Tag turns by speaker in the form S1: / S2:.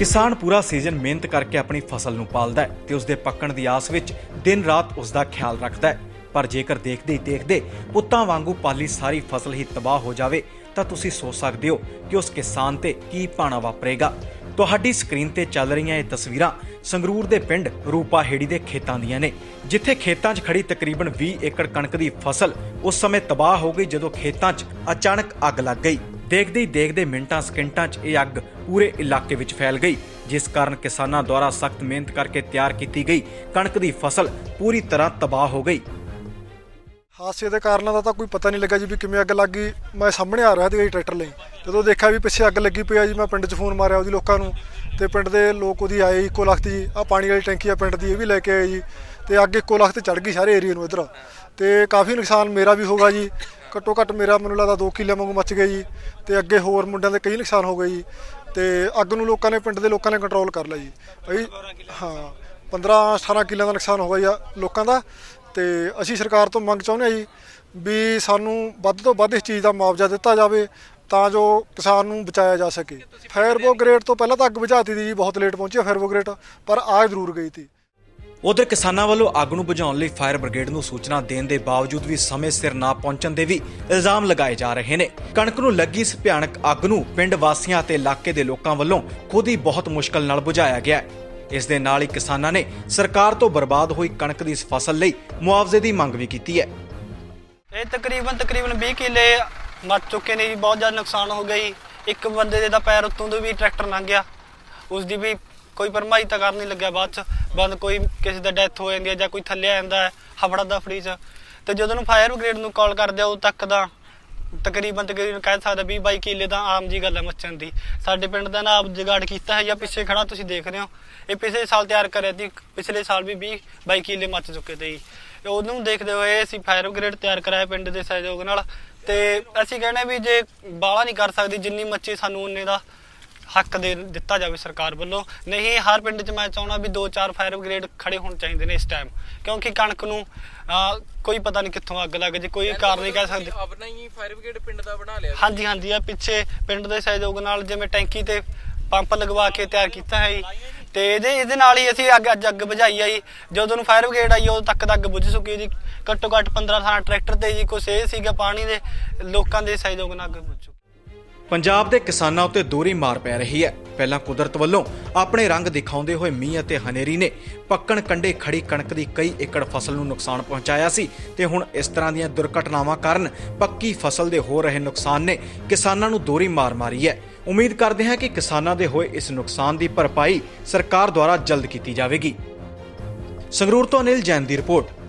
S1: ਕਿਸਾਨ ਪੂਰਾ ਸੀਜ਼ਨ ਮਿਹਨਤ ਕਰਕੇ ਆਪਣੀ ਫਸਲ ਨੂੰ ਪਾਲਦਾ ਹੈ ਤੇ ਉਸ ਦੇ ਪੱਕਣ ਦੀ ਆਸ ਵਿੱਚ ਦਿਨ ਰਾਤ ਉਸ ਦਾ ਖਿਆਲ ਰੱਖਦਾ ਹੈ। ਪਰ ਜੇਕਰ ਦੇਖਦੇ ਹੀ ਦੇਖਦੇ ਪੁੱਤਾਂ ਵਾਂਗੂ ਪਾਲੀ ਸਾਰੀ ਫਸਲ ਹੀ ਤਬਾਹ ਹੋ ਜਾਵੇ, ਤਾਂ ਤੁਸੀਂ ਸੋਚ ਸਕਦੇ ਹੋ ਕਿ ਉਸ ਕਿਸਾਨ ਤੇ ਕੀ ਪਾਣਾ ਵਾਪਰੇਗਾ। ਤੁਹਾਡੀ ਸਕਰੀਨ ਤੇ ਚੱਲ ਰਹੀਆਂ ਇਹ ਤਸਵੀਰਾਂ ਸੰਗਰੂਰ ਦੇ ਪਿੰਡ ਰੂਪਾ ਹੇੜੀ ਦੇ ਖੇਤਾਂ ਦੀਆਂ ਨੇ, ਜਿੱਥੇ ਖੇਤਾਂ 'ਚ ਖੜੀ ਤਕਰੀਬਨ 20 ਏਕੜ ਕਣਕ ਦੀ ਫਸਲ ਉਸ ਸਮੇਂ ਤਬਾਹ ਹੋ ਗਈ ਜਦੋਂ ਖੇਤਾਂ 'ਚ ਅਚਾਨਕ ਅੱਗ ਲੱਗ ਗਈ। ਦੇਖਦੇ ਹੀ ਦੇਖਦੇ ਮਿੰਟਾਂ, ਸਕਿੰਟਾਂ 'ਚ ਇਹ ਅੱਗ ਪੂਰੇ ਇਲਾਕੇ ਵਿੱਚ ਫੈਲ ਗਈ, ਜਿਸ ਕਾਰਨ ਕਿਸਾਨਾਂ ਦੁਆਰਾ ਸਖਤ ਮਿਹਨਤ ਕਰਕੇ ਤਿਆਰ ਕੀਤੀ ਗਈ ਕਣਕ ਦੀ ਫਸਲ ਪੂਰੀ ਤਰ੍ਹਾਂ ਤਬਾਹ ਹੋ ਗਈ।
S2: ਹਾਦਸੇ ਦੇ ਕਾਰਨਾਂ ਦਾ ਤਾਂ ਕੋਈ ਪਤਾ ਨਹੀਂ ਲੱਗਾ ਜੀ ਵੀ ਕਿਵੇਂ ਅੱਗ ਲੱਗ ਗਈ। ਮੈਂ ਸਾਹਮਣੇ ਆ ਰਿਹਾ ਸੀਗਾ ਟਰੈਕਟਰ ਲਈ। ਜਦੋਂ ਦੇਖਿਆ ਵੀ ਪਿੱਛੇ ਅੱਗ ਲੱਗੀ ਪਈ ਆ ਜੀ, ਮੈਂ ਪਿੰਡ 'ਚ ਫੋਨ ਮਾਰਿਆ ਉਹਦੀ ਲੋਕਾਂ ਨੂੰ ਤੇ ਪਿੰਡ ਦੇ ਲੋਕ ਉਹਦੀ ਆਏ ਇੱਕੋ ਲਖਤ ਜੀ ਆ ਪਾਣੀ ਵਾਲੀ ਟੈਂਕੀ ਆ ਪਿੰਡ ਦੀ, ਇਹ ਵੀ ਲੈ ਕੇ ਆਏ ਜੀ ਤੇ ਅੱਗ ਇੱਕੋ ਲੱਖ 'ਤੇ ਚੜ ਗਈ ਸਾਰੇ ਏਰੀਆ ਨੂੰ ਇਧਰ। ਤੇ ਕਾਫੀ ਨੁਕਸਾਨ ਮੇਰਾ ਵੀ ਹੋਗਾ ਜੀ। ਘੱਟੋ ਘੱਟ ਮੇਰਾ ਮੈਨੂੰ ਲੱਗਦਾ 2 ਕਿੱਲੇ ਵਾਂਗੂ ਮੱਚ ਗਏ ਜੀ ਤੇ ਅੱਗੇ ਹੋਰ ਮੁੰਡਿਆਂ ਦੇ ਕਈ ਨੁਕਸਾਨ ਹੋ ਗਏ ਜੀ ਤੇ ਅੱਗ ਨੂੰ ਲੋਕਾਂ ਨੇ ਪਿੰਡ ਦੇ ਲੋਕਾਂ ਨੇ ਕੰਟਰੋਲ ਕਰ ਲਿਆ ਜੀ। ਭਾਈ ਹਾਂ 15 18 ਕਿੱਲਿਆਂ ਦਾ ਨੁਕਸਾਨ ਹੋ ਗਿਆ ਜੀ ਲੋਕਾਂ ਦਾ ਤੇ ਅਸੀਂ ਸਰਕਾਰ ਤੋਂ ਮੰਗ ਚਾਹੁੰਦੇ ਹਾਂ ਜੀ ਵੀ ਸਾਨੂੰ ਵੱਧ ਤੋਂ ਵੱਧ ਇਸ ਚੀਜ਼ ਦਾ ਮੁਆਵਜ਼ਾ ਦਿੱਤਾ ਜਾਵੇ ਤਾਂ ਜੋ ਕਿਸਾਨ ਨੂੰ ਬਚਾਇਆ ਜਾ ਸਕੇ। ਫਾਇਰ ਬ੍ਰਿਗੇਡ ਤੋਂ ਪਹਿਲਾਂ ਤਾਂ ਅੱਗ ਬੁਝਾਤੀ ਦੀ ਜੀ ਬਹੁਤ ਲੇਟ ਪਹੁੰਚੀ ਫਾਇਰ ਬ੍ਰਿਗੇਡ ਪਰ ਆ ਜ਼ਰੂਰ ਗਈ ਤੀ।
S1: ਉਧਰ ਕਿਸਾਨਾਂ ਵੱਲੋਂ ਅੱਗ ਨੂੰ ਬੁਝਾਉਣ ਲਈ ਫਾਇਰ ਬ੍ਰਿਗੇਡ ਨੂੰ ਸੂਚਨਾ ਦੇਣ ਦੇ ਬਾਵਜੂਦ ਵੀ ਸਮੇਂ ਸਿਰ ਨਾ ਪਹੁੰਚਣ ਦੇ ਵੀ ਇਲਜ਼ਾਮ ਲਗਾਏ ਜਾ ਰਹੇ ਨੇ। ਕਣਕ ਨੂੰ ਲੱਗੀ ਇਸ ਭਿਆਨਕ ਅੱਗ ਨੂੰ ਪਿੰਡ ਵਾਸੀਆਂ ਅਤੇ ਇਲਾਕੇ ਦੇ ਲੋਕਾਂ ਵੱਲੋਂ ਖੁਦ ਹੀ ਬਹੁਤ ਮੁਸ਼ਕਲ ਨਾਲ ਬੁਝਾਇਆ ਗਿਆ ਇਸ ਦੇ ਨਾਲ ਹੀ ਕਿਸਾਨਾਂ ਨੇ ਸਰਕਾਰ ਤੋਂ ਬਰਬਾਦ ਹੋਈ ਕਣਕ ਦੀ ਇਸ ਫਸਲ ਲਈ ਮੁਆਵਜ਼ੇ ਦੀ ਮੰਗ ਵੀ ਕੀਤੀ ਹੈ।
S3: ਇਹ ਤਕਰੀਬਨ ਤਕਰੀਬਨ 20 ਕਿੱਲੇ ਮੱਚ ਚੁੱਕੇ ਨੇ ਜੀ, ਬਹੁਤ ਜ਼ਿਆਦਾ ਨੁਕਸਾਨ ਹੋ ਗਿਆ ਜੀ। ਇੱਕ ਬੰਦੇ ਦੇ ਤਾਂ ਪੈਰ ਉੱਤੋਂ ਤੋਂ ਵੀ ਟਰੈਕਟਰ ਲੰਘ ਗਿਆ। ਉਸ ਦੀ ਵੀ ਕੋਈ ਭਰਮਾਈ ਤਾਂ ਕਰ ਨਹੀਂ ਲੱਗਿਆ ਬਾਅਦ ਚ। ਬੰਦ ਕੋਈ ਕਿਸੇ ਦਾ ਡੈਥ ਹੋ ਜਾਂਦੀ ਹੈ ਜਾਂ ਕੋਈ ਥੱਲੇ ਆ ਜਾਂਦਾ ਹੈ, ਹਫੜਾ ਦਾ ਫਰੀਜ ਤੇ ਜਦੋਂ ਨੂੰ ਫਾਇਰ ਬ੍ਰਿਗੇਡ ਨੂੰ ਕਾਲ ਕਰਦੇ ਆ, ਉਦੋਂ ਤੱਕ ਦਾ ਤਕਰੀਬਨ ਤਕਰੀਬਨ ਕਹਿ ਸਕਦਾ 20 22 ਕਿੱਲੇ ਤਾਂ ਆਮ ਜੀ ਗੱਲ ਹੈ ਮੱਚਣ ਦੀ। ਸਾਡੇ ਪਿੰਡ ਦਾ ਨਾ ਆਪ ਜਗਾੜ ਕੀਤਾ ਹੈ ਜਾਂ ਪਿੱਛੇ ਖੜਾ ਤੁਸੀਂ ਦੇਖ ਰਹੇ ਹੋ। ਇਹ ਪਿਛਲੇ ਸਾਲ ਤਿਆਰ ਕਰਿਆ ਸੀ, ਪਿਛਲੇ ਸਾਲ ਵੀ 20 22 ਕਿੱਲੇ ਮੱਚ ਚੁੱਕੇ ਤੇ ਉਹਨੂੰ ਦੇਖਦੇ ਹੋਏ ਅਸੀਂ ਫਾਇਰ ਬ੍ਰਿਗੇਡ ਤਿਆਰ ਕਰਾਇਆ ਪਿੰਡ ਦੇ ਸਹਿਯੋਗ ਨਾਲ। ਤੇ ਅਸੀਂ ਕਹਿੰਦੇ ਵੀ ਜੇ ਬਾਲਾ ਨਹੀਂ ਕਰ ਸਕਦੀ, ਜਿੰਨੀ ਮੱਚੀ ਸਾਨੂੰ ਉਨੇ ਦਾ ਹੱਕ ਦੇ ਦਿੱਤਾ ਜਾਵੇ ਸਰਕਾਰ ਵੱਲੋਂ। ਨਹੀਂ ਹਰ ਪਿੰਡ 'ਚ ਮੈਂ ਚਾਹਣਾ ਵੀ ਦੋ ਚਾਰ ਫਾਇਰ ਬ੍ਰਿਗੇਡ ਖੜੇ ਹੋਣੇ ਚਾਹੀਦੇ ਨੇ ਇਸ ਟਾਈਮ ਕਿਉਂਕਿ ਕਣਕ ਨੂੰ ਕੋਈ ਪਤਾ ਨਹੀਂ ਕਿੱਥੋਂ ਅੱਗ ਲੱਗ ਜੇ ਕੋਈ ਕਾਰਨ ਨਹੀਂ ਕਹਿ ਸਕਦੇ।
S4: ਆਪਣਾ ਹੀ ਫਾਇਰ ਬ੍ਰਿਗੇਡ ਪਿੰਡ ਦਾ ਬਣਾ ਲਿਆ
S3: ਹਾਂਜੀ ਹਾਂਜੀ ਆ ਪਿੱਛੇ ਪਿੰਡ ਦੇ ਸਹਿਯੋਗ ਨਾਲ ਜਿਵੇਂ ਟੈਂਕੀ ਤੇ ਪੰਪ ਲਗਵਾ ਕੇ ਤਿਆਰ ਕੀਤਾ ਹੈ ਜੀ। ਤੇ ਇਹਦੇ ਇਹਦੇ ਨਾਲ ਹੀ ਅਸੀਂ ਅੱਗ ਅੱਜ ਅੱਗ ਬੁਝਾਈ ਆ ਜੀ। ਜਦੋਂ ਨੂੰ ਫਾਇਰ ਬ੍ਰਿਗੇਡ ਆਈ ਉਦੋਂ ਤੱਕ ਅੱਗ ਬੁਝ ਚੁੱਕੀ ਜੀ। ਘੱਟੋ ਘੱਟ 15 18 ਟਰੈਕਟਰ ਤੇ ਜੀ ਕੁਛ ਇਹ ਸੀਗਾ ਪਾਣੀ ਦੇ ਲੋਕਾਂ ਦੇ ਸਹਿਯੋਗ ਨਾਲ ਅੱਗ ਬੁਝ ਚੁੱਕੀ
S1: ਪੰਜਾਬ ਦੇ ਕਿਸਾਨਾਂ ਉੱਤੇ ਦੋਹਰੀ ਮਾਰ ਪੈ ਰਹੀ ਹੈ। ਪਹਿਲਾਂ ਕੁਦਰਤ ਵੱਲੋਂ ਆਪਣੇ ਰੰਗ ਦਿਖਾਉਂਦੇ ਹੋਏ ਮੀਂਹ ਅਤੇ ਹਨੇਰੀ ਨੇ ਪੱਕਣ ਕੰਡੇ ਖੜੀ ਕਣਕ ਦੀ ਕਈ ਏਕੜ ਫਸਲ ਨੂੰ ਨੁਕਸਾਨ ਪਹੁੰਚਾਇਆ ਸੀ ਤੇ ਹੁਣ ਇਸ ਤਰ੍ਹਾਂ ਦੀਆਂ ਦੁਰਘਟਨਾਵਾਂ ਕਾਰਨ ਪੱਕੀ ਫਸਲ ਦੇ ਹੋ ਰਹੇ ਨੁਕਸਾਨ ਨੇ ਕਿਸਾਨਾਂ ਨੂੰ ਦੋਹਰੀ ਮਾਰ ਮਾਰੀ ਹੈ। ਉਮੀਦ ਕਰਦੇ ਹਾਂ ਕਿ ਕਿਸਾਨਾਂ ਦੇ ਹੋਏ ਇਸ ਨੁਕਸਾਨ ਦੀ ਭਰਪਾਈ ਸਰਕਾਰ ਦੁਆਰਾ ਜਲਦ ਕੀਤੀ ਜਾਵੇਗੀ। ਸੰਗਰੂਰ ਤੋਂ ਅਨਿਲ ਜੈਨ ਦੀ ਰਿਪੋਰਟ।